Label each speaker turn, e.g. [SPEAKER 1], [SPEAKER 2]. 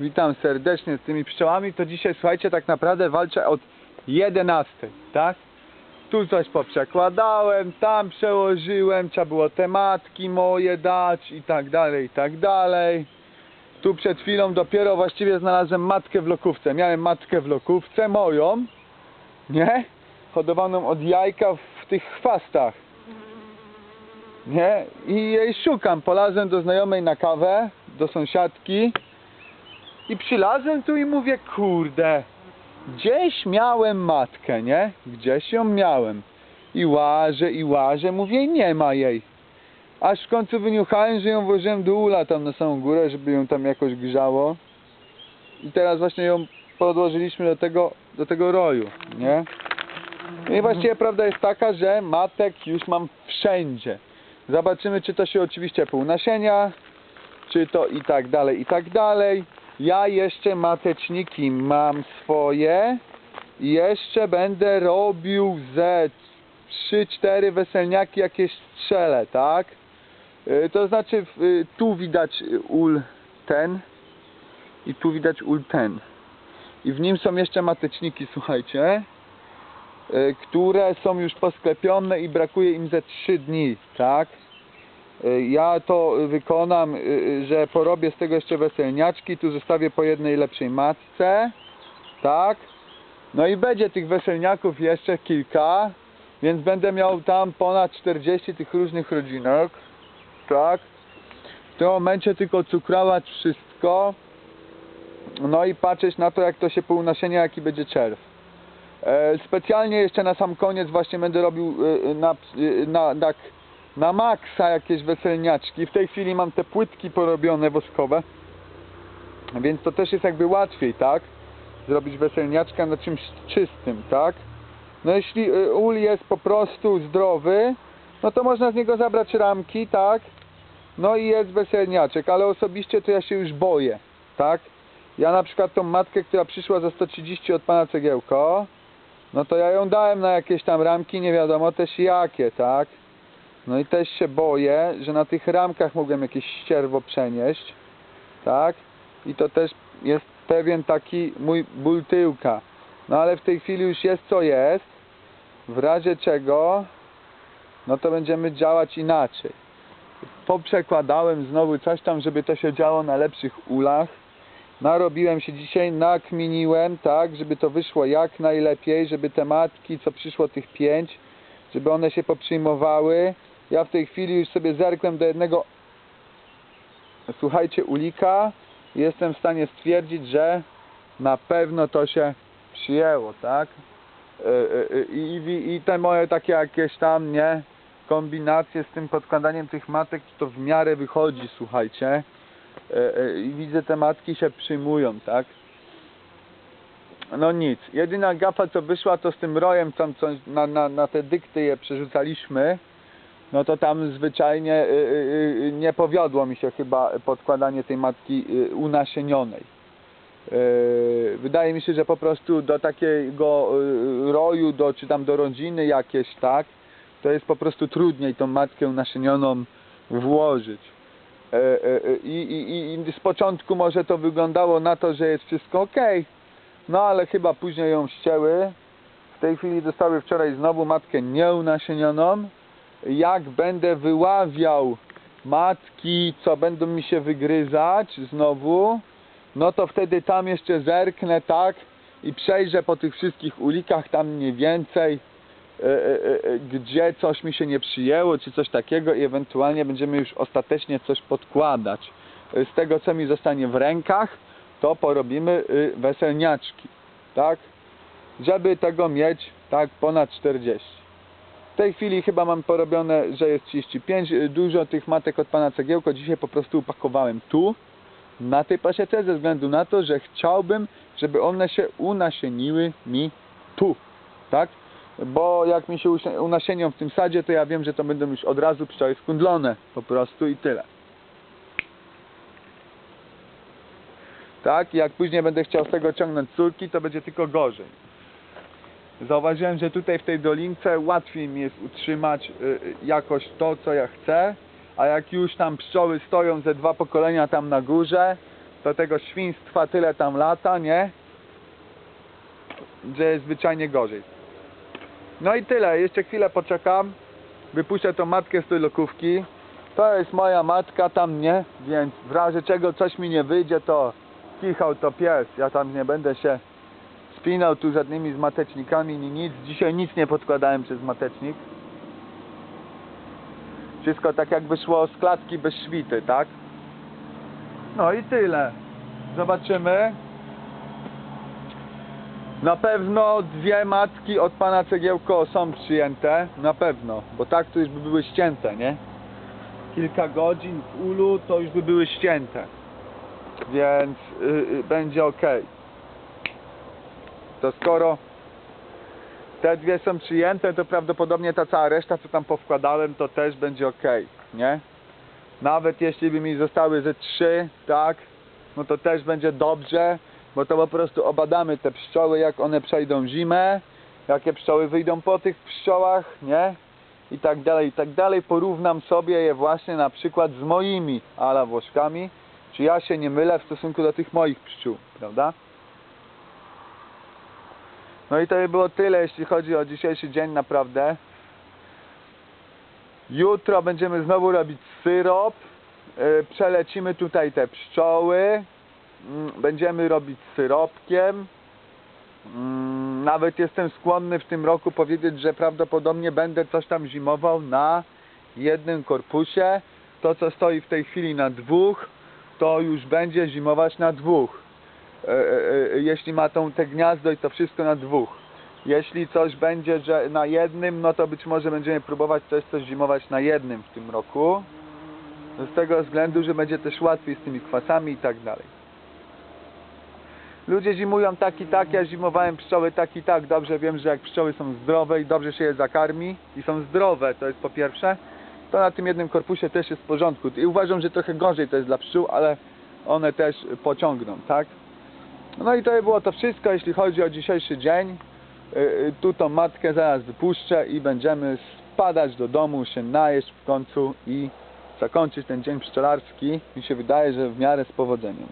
[SPEAKER 1] Witam serdecznie z tymi pszczołami. To dzisiaj, słuchajcie, tak naprawdę walczę od 11, tak? Tu coś poprzekładałem, tam przełożyłem, trzeba było tematki moje dać i tak dalej, i tak dalej. Tu przed chwilą dopiero właściwie znalazłem matkę w lokówce. Miałem matkę w lokówce, moją, nie? Hodowaną od jajka w tych chwastach. Nie? I jej szukam. Polazłem do znajomej na kawę, do sąsiadki. I przylazłem tu i mówię, kurde, gdzieś miałem matkę, nie? Gdzieś ją miałem. I łażę, i łażę, mówię, nie ma jej. Aż w końcu wyniuchałem, że ją włożyłem do ula tam na samą górę, żeby ją tam jakoś grzało. I teraz właśnie ją podłożyliśmy do tego, do tego roju, nie? No i właściwie prawda jest taka, że matek już mam wszędzie. Zobaczymy, czy to się oczywiście pół nasienia, czy to i tak dalej, i tak dalej. Ja jeszcze mateczniki mam swoje jeszcze będę robił ze 3-4 weselniaki jakieś strzele, tak? Y, To znaczy y, tu widać ul ten i tu widać ul ten. I w nim są jeszcze mateczniki, słuchajcie, y, które są już posklepione i brakuje im ze 3 dni, tak? Y, Ja to wykonam, y, y, że porobię z tego jeszcze weselniaczki, tu zostawię po jednej lepszej matce, tak? No i będzie tych weselniaków jeszcze kilka, więc będę miał tam ponad 40 tych różnych rodzinek, tak? W tym momencie tylko cukrować wszystko, no i patrzeć na to, jak to się półnasienia, jaki będzie czerw. E, specjalnie jeszcze na sam koniec właśnie będę robił na, na, na, na maksa jakieś weselniaczki. W tej chwili mam te płytki porobione woskowe, więc to też jest jakby łatwiej, tak? Zrobić weselniaczka na czymś czystym, tak? No jeśli y, ul jest po prostu zdrowy, no to można z niego zabrać ramki, tak? No i jest weselniaczek, ale osobiście to ja się już boję, tak? Ja na przykład tą matkę, która przyszła za 130 od pana Cegiełko, no to ja ją dałem na jakieś tam ramki, nie wiadomo też jakie, tak? No i też się boję, że na tych ramkach mogłem jakieś ścierwo przenieść, tak? I to też jest pewien taki mój ból tyłka. No ale w tej chwili już jest co jest. W razie czego, no to będziemy działać inaczej. Poprzekładałem znowu coś tam, żeby to się działo na lepszych ulach. Narobiłem się dzisiaj, nakminiłem, tak, żeby to wyszło jak najlepiej, żeby te matki, co przyszło tych pięć, żeby one się poprzyjmowały. Ja w tej chwili już sobie zerkłem do jednego, słuchajcie, ulika jestem w stanie stwierdzić, że na pewno to się przyjęło, tak? E, e, e, I, i, I te moje takie jakieś tam, nie, kombinacje z tym podkładaniem tych matek, to w miarę wychodzi, słuchajcie. I widzę, te matki się przyjmują, tak? No nic, jedyna gafa co wyszła to z tym rojem, tam co na, na, na te dykty je przerzucaliśmy, no to tam zwyczajnie y, y, y, nie powiodło mi się chyba podkładanie tej matki unasienionej. Wydaje mi się, że po prostu do takiego roju, do, czy tam do rodziny jakieś, tak, to jest po prostu trudniej tą matkę unasienioną włożyć. I, i, I z początku może to wyglądało na to, że jest wszystko ok, no ale chyba później ją ścięły. W tej chwili dostały wczoraj znowu matkę nieunasienioną. Jak będę wyławiał matki, co będą mi się wygryzać znowu, no to wtedy tam jeszcze zerknę, tak, i przejrzę po tych wszystkich ulikach tam mniej więcej, e, e, e, gdzie coś mi się nie przyjęło, czy coś takiego i ewentualnie będziemy już ostatecznie coś podkładać. Z tego, co mi zostanie w rękach, to porobimy y, weselniaczki, tak, żeby tego mieć, tak, ponad 40. W tej chwili chyba mam porobione, że jest 35. Y, Dużo tych matek od pana Cegiełko dzisiaj po prostu upakowałem tu, na tej pasiece, ze względu na to, że chciałbym, żeby one się unasieniły mi tu, tak? Bo jak mi się unasienią w tym sadzie, to ja wiem, że to będą już od razu pszczoły skundlone, po prostu i tyle. Tak? Jak później będę chciał z tego ciągnąć córki, to będzie tylko gorzej. Zauważyłem, że tutaj w tej dolince łatwiej mi jest utrzymać y, y, jakoś to, co ja chcę, a jak już tam pszczoły stoją ze dwa pokolenia tam na górze, to tego świństwa tyle tam lata, nie? Że jest zwyczajnie gorzej. No i tyle, jeszcze chwilę poczekam. Wypuszczę tą matkę z tej lokówki. To jest moja matka tam, nie? Więc w razie czego coś mi nie wyjdzie, to kichał to pies. Ja tam nie będę się spinał tu żadnymi z matecznikami, ni nic. Dzisiaj nic nie podkładałem przez matecznik. Wszystko tak jakby szło z klatki bez świty, tak? No i tyle. Zobaczymy. Na pewno dwie matki od pana Cegiełko są przyjęte. Na pewno, bo tak to już by były ścięte, nie? Kilka godzin w ulu to już by były ścięte. Więc y, y, będzie ok. To skoro te dwie są przyjęte, to prawdopodobnie ta cała reszta, co tam powkładałem, to też będzie ok, nie? Nawet jeśli by mi zostały ze trzy, tak, no to też będzie dobrze, bo to po prostu obadamy te pszczoły, jak one przejdą zimę, jakie pszczoły wyjdą po tych pszczołach, nie? I tak dalej, i tak dalej. Porównam sobie je właśnie na przykład z moimi ala włoszkami, czy ja się nie mylę w stosunku do tych moich pszczół, prawda? No i to by było tyle, jeśli chodzi o dzisiejszy dzień naprawdę. Jutro będziemy znowu robić syrop. Yy, Przelecimy tutaj te pszczoły. Mm, Będziemy robić syropkiem. Mm, Nawet jestem skłonny w tym roku powiedzieć, że prawdopodobnie będę coś tam zimował na jednym korpusie. To co stoi w tej chwili na dwóch, to już będzie zimować na dwóch. E, e, e, jeśli ma tą te gniazdo i to wszystko na dwóch. Jeśli coś będzie, że na jednym, no to być może będziemy próbować też coś zimować na jednym w tym roku. Z tego względu, że będzie też łatwiej z tymi kwasami i tak dalej. Ludzie zimują tak i tak, ja zimowałem pszczoły tak i tak. Dobrze wiem, że jak pszczoły są zdrowe i dobrze się je zakarmi i są zdrowe, to jest po pierwsze, to na tym jednym korpusie też jest w porządku. I uważam, że trochę gorzej to jest dla pszczół, ale one też pociągną, tak? No i to by było to wszystko, jeśli chodzi o dzisiejszy dzień. Y, y, Tu tą matkę zaraz wypuszczę i będziemy spadać do domu, się najeść w końcu i zakończyć ten dzień pszczelarski. Mi się wydaje, że w miarę z powodzeniem.